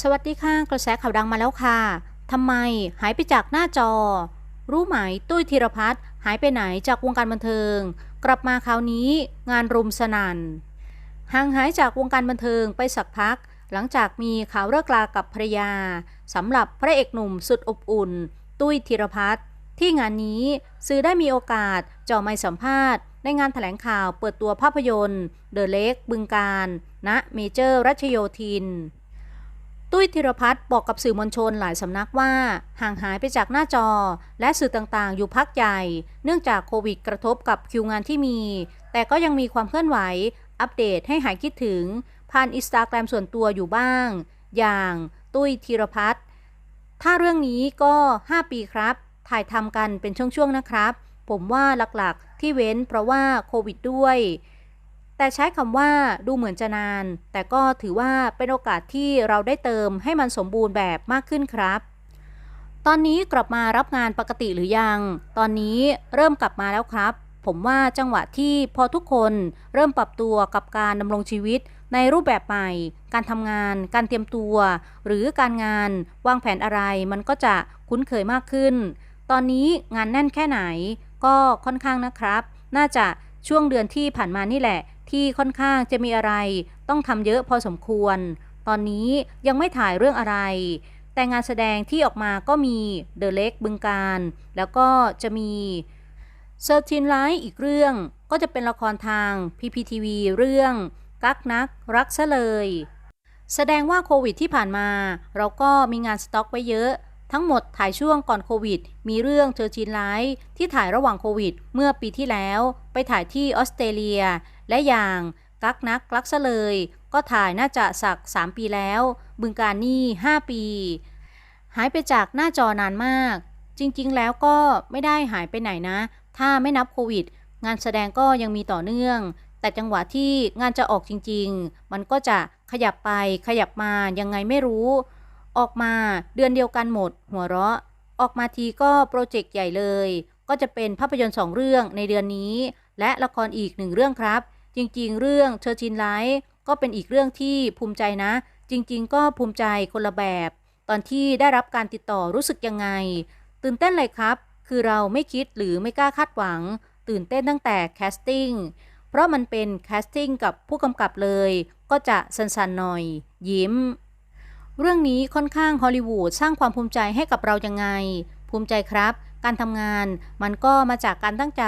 สวัสดีค่ะกระแสข่าวดังมาแล้วค่ะทำไมหายไปจากหน้าจอ รู้ไหมตุ้ยธีรพัฒน์หายไปไหนจากวงการบันเทิง กลับมาคราวนี้งานรุมสนัน่นห่างหายจากวงการบันเทิงไปสักพัก หลังจากมีข่าวเลิกลากับภรรยาสำหรับพระเอกหนุ่มสุดอบอุ่น ตุ้ยธีรพัฒน์ที่งานนี้สื่อได้มีโอกาสเจ่อไมค์สัมภาษณ์ในงานแถลงข่าวเปิดตัวภาพยนตร์เดอะเล็กบึงการณเมเจอร์รัชโยธิน ตุ้ยธีรพัฒน์บอกกับสื่อมวลชนหลายสำนักว่า ห่างหายไปจากหน้าจอ และสื่อต่างๆ อยู่พักใหญ่ เนื่องจากโควิดกระทบกับคิวงานที่มี แต่ก็ยังมีความเคลื่อนไหว อัปเดตให้หายคิดถึง ผ่านอินสตาแกรมส่วนตัวอยู่บ้าง อย่างตุ้ยธีรพัฒน์ถ้าเรื่องนี้ก็ 5 ปีครับ ถ่ายทำกันเป็นช่วงๆนะครับ ผมว่าหลักๆที่เว้นเพราะว่าโควิดด้วย แต่ใช้คำว่าดูเหมือนจะนาน แต่ก็ถือว่าเป็นโอกาสที่เราได้เติมให้มันสมบูรณ์แบบมากขึ้นครับ ตอนนี้กลับมารับงานปกติหรือยัง ตอนนี้เริ่มกลับมาแล้วครับ ผมว่าจังหวะที่พอทุกคนเริ่มปรับตัวกับการดำรงชีวิตในรูปแบบใหม่ การทำงาน การเตรียมตัว หรือการงานวางแผนอะไร มันก็จะคุ้นเคยมากขึ้น ตอนนี้งานแน่นแค่ไหน ก็ค่อนข้างนะครับ น่าจะช่วงเดือนที่ผ่านมานี่แหละ ที่ค่อนข้างจะมีอะไรต้องทำเยอะพอสมควร ตอนนี้ยังไม่ถ่ายเรื่องอะไร แต่งานแสดงที่ออกมาก็มีเดอะเล็กบึงการ แล้วก็จะมีเซอร์ทินไลท์อีกเรื่องก็จะเป็นละครทาง PPTV เรื่อง กักนักรักซะเลย แสดงว่าโควิดที่ผ่านมา เราก็มีงานสต็อกไว้เยอะ ทั้งหมดถ่ายช่วงก่อนโควิด มีเรื่องเธอจีนไลท์ที่ถ่ายระหว่างโควิด เมื่อปีที่แล้ว ไปถ่ายที่ออสเตรเลีย และอย่างกักนักรักซะเลย ก็ถ่ายน่าจะสัก 3 ปีแล้ว บึงการนี่ 5 ปี หายไปจากหน้าจอนานมาก จริงๆ แล้วก็ไม่ได้หายไปไหนนะ ถ้าไม่นับโควิด งานแสดงก็ยังมีต่อเนื่อง แต่จังหวะที่งานจะออกจริง ๆ มันก็จะขยับไปขยับมายังไงไม่รู้ ออกมาเดือนเดียวกันหมด หัวเราะ ออกมาทีก็โปรเจกต์ใหญ่เลย ก็จะเป็นภาพยนตร์สองเรื่องในเดือนนี้ และละครอีกหนึ่งเรื่องครับ จริงๆ เรื่องเธอจินไลท์ก็เป็นอีกเรื่องที่ภูมิใจนะ จริง ๆ ก็ภูมิใจคนละแบบ ตอนที่ได้รับการติดต่อรู้สึกยังไง ตื่นเต้นเลยครับ คือเราไม่คิดหรือไม่กล้าคาดหวัง ตื่นเต้นตั้งแต่แคสติ้งเพราะมันเป็นแคสติ้งกับผู้กำกับเลย ก็จะสันๆหน่อย ยิ้ม เรื่องนี้ค่อนข้างฮอลลีวูดสร้างความภูมิใจให้กับเรายังไง ภูมิใจครับ การทำงานมันก็มาจากการตั้งใจ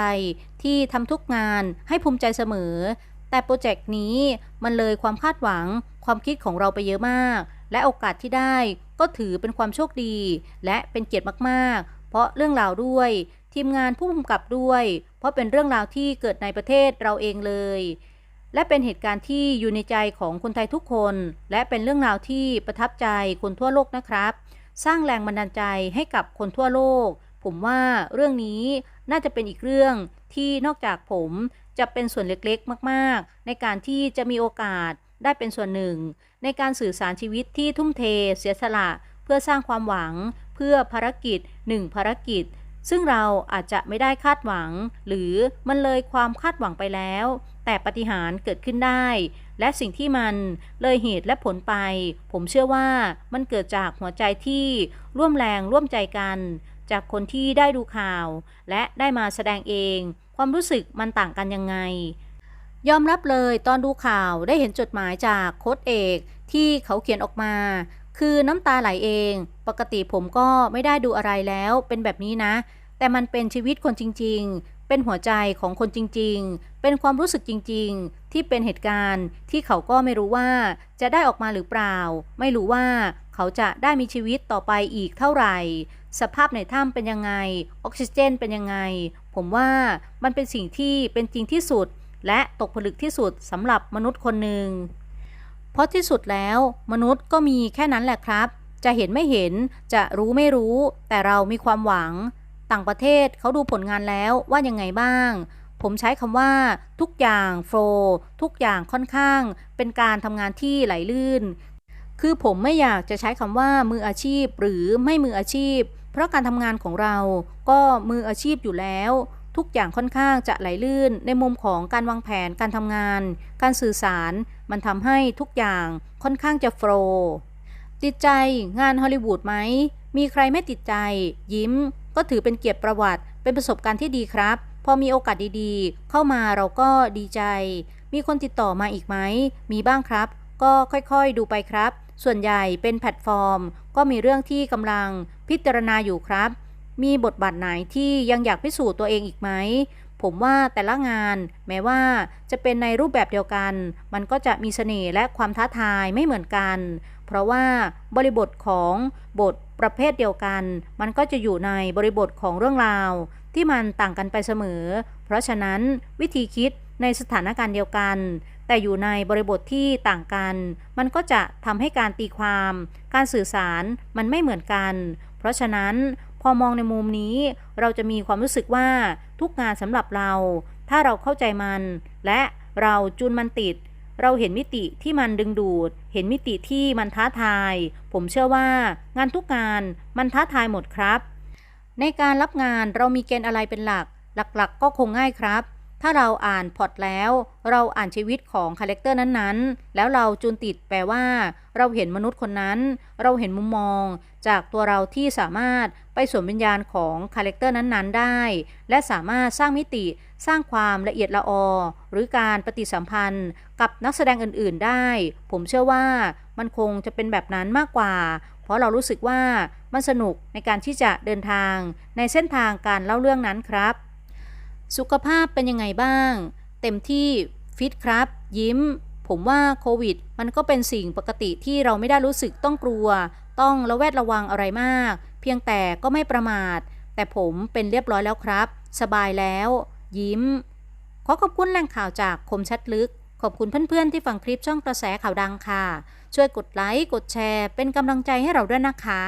ที่ทำทุกงานให้ภูมิใจเสมอ แต่โปรเจกต์นี้มันเลยความคาดหวัง ความคิดของเราไปเยอะมาก และโอกาสที่ได้ก็ถือเป็นความโชคดี และเป็นเกียรติมากๆ เพราะเรื่องราวด้วย ทีมงานผู้กำกับด้วย เพราะเป็นเรื่องราวที่เกิดในประเทศเราเองเลย และเป็นเหตุการณ์ที่อยู่ในใจของคนไทยทุกคน และเป็นเรื่องราวที่ประทับใจคนทั่วโลกนะครับ สร้างแรงบันดาลใจให้กับคนทั่วโลก ผมว่าเรื่องนี้น่าจะเป็นอีกเรื่องที่นอกจากผมจะเป็นส่วนเล็กๆ มากๆ ในการที่จะมีโอกาสได้เป็นส่วนหนึ่ง ในการสื่อสารชีวิตที่ทุ่มเท เสียสละเพื่อสร้างความหวัง เพื่อภารกิจหนึ่งภารกิจ ซึ่งเราอาจจะไม่ได้คาดหวัง หรือมันเลยความคาดหวังไปแล้ว แต่ปฏิหารเกิดขึ้นได้ และสิ่งที่มันเลยเหตุและผลไป ผมเชื่อว่ามันเกิดจากหัวใจที่ร่วมแรงร่วมใจกัน จากคนที่ได้ดูข่าว และได้มาแสดงเอง ความรู้สึกมันต่างกันยังไง ยอมรับเลยตอนดูข่าวได้เห็นจดหมายจากโค้ดเอกที่เขาเขียนออกมา คือน้ำตาไหลเอง ปกติผมก็ไม่ได้ดูอะไรแล้วเป็นแบบนี้นะ แต่มันเป็นชีวิตคนจริง ๆ เป็นหัวใจของคนจริง ๆ เป็นความรู้สึกจริง ๆ ที่เป็นเหตุการณ์ที่เขาก็ไม่รู้ว่าจะได้ออกมาหรือเปล่า ไม่รู้ว่าเขาจะได้มีชีวิตต่อไปอีกเท่าไหร่ สภาพในถ้ำเป็นยังไง ออกซิเจนเป็นยังไง ผมว่ามันเป็นสิ่งที่เป็นจริงที่สุด และตกผลึกที่สุดสำหรับมนุษย์คนหนึ่ง เพราะที่สุดแล้วมนุษย์ก็มีแค่นั้นแหละครับ จะเห็นไม่เห็น จะรู้ไม่รู้ แต่เรามีความหวัง ต่างประเทศเขาดูผลงานแล้วว่ายังไงบ้าง ผมใช้คำว่า ทุกอย่างโฟล์ทุกอย่างค่อนข้าง เป็นการทำงานที่ไหลลื่น คือผมไม่อยากจะใช้คำว่ามืออาชีพหรือไม่มืออาชีพ เพราะการทำงานของเราก็มืออาชีพอยู่แล้ว ทุกอย่างค่อนข้างจะไหลลื่นในมุมของการวางแผนการทำงาน การสื่อสาร มันทำให้ทุกอย่างค่อนข้างจะโฟลติดใจงานฮอลลีวูดไหม มีใครไม่ติดใจ ยิ้ม ก็ถือเป็นเกียรติประวัติ เป็นประสบการณ์ที่ดีครับ พอมีโอกาสดีๆ เข้ามาเราก็ดีใจ มีคนติดต่อมาอีกไหม มีบ้างครับ ก็ค่อยๆดูไปครับ ส่วนใหญ่เป็นแพลตฟอร์ม ก็มีเรื่องที่กำลังพิจารณาอยู่ครับ มีบทบาทไหนที่ยังอยากพิสูจน์ตัวเองอีกไหม ผมว่าแต่ละงาน แม้ว่าจะเป็นในรูปแบบเดียวกัน มันก็จะมีเสน่ห์และความท้าทายไม่เหมือนกัน เพราะว่าบริบทของบทประเภทเดียวกัน มันก็จะอยู่ในบริบทของเรื่องราว ที่มันต่างกันไปเสมอ เพราะฉะนั้นวิธีคิดในสถานการณ์เดียวกัน แต่อยู่ในบริบทที่ต่างกัน มันก็จะทำให้การตีความ การสื่อสารมันไม่เหมือนกัน เพราะฉะนั้นพอมองในมุมนี้ เราจะมีความรู้สึกว่าทุกงานสำหรับเรา ถ้าเราเข้าใจมัน และเราจูนมันติด เราเห็นมิติที่มันดึงดูด เห็นมิติที่มันท้าทาย ผมเชื่อว่างานทุกงานมันท้าทายหมดครับ ในการรับงานเรามีเกณฑ์อะไรเป็นหลัก หลักๆก็คงง่ายครับ ถ้าเราอ่านพอร์ตแล้ว เราอ่านชีวิตของคาแรคเตอร์นั้นๆ แล้วเราจูนติดแปลว่า เราเห็นมนุษย์คนนั้น เราเห็นมุมมอง จากตัวเราที่สามารถไปสวมวิญญาณของคาแรคเตอร์นั้นๆ ได้ และสามารถสร้างมิติสร้างความละเอียดละออ หรือการปฏิสัมพันธ์กับนักแสดงอื่นๆ ได้ ผมเชื่อว่ามันคงจะเป็นแบบนั้นมากกว่า เพราะเรารู้สึกว่ามันสนุกในการที่จะเดินทางในเส้นทางการเล่าเรื่องนั้นครับ สุขภาพเป็นยังไงบ้าง เต็มที่ฟิตครับ ยิ้ม ผมว่าโควิด มันก็เป็นสิ่งปกติที่เราไม่ได้รู้สึกต้องกลัว ต้องระแวดระวังอะไรมาก เพียงแต่ก็ไม่ประมาท แต่ผมเป็นเรียบร้อยแล้วครับ สบายแล้ว ยิ้ม ขอขอบคุณแหล่งข่าวจากคมชัดลึก ขอบคุณเพื่อนๆที่ฟังคลิปช่องกระแสข่าวดังค่ะ ช่วยกดไลค์กดแชร์ เป็นกำลังใจให้เราด้วยนะคะ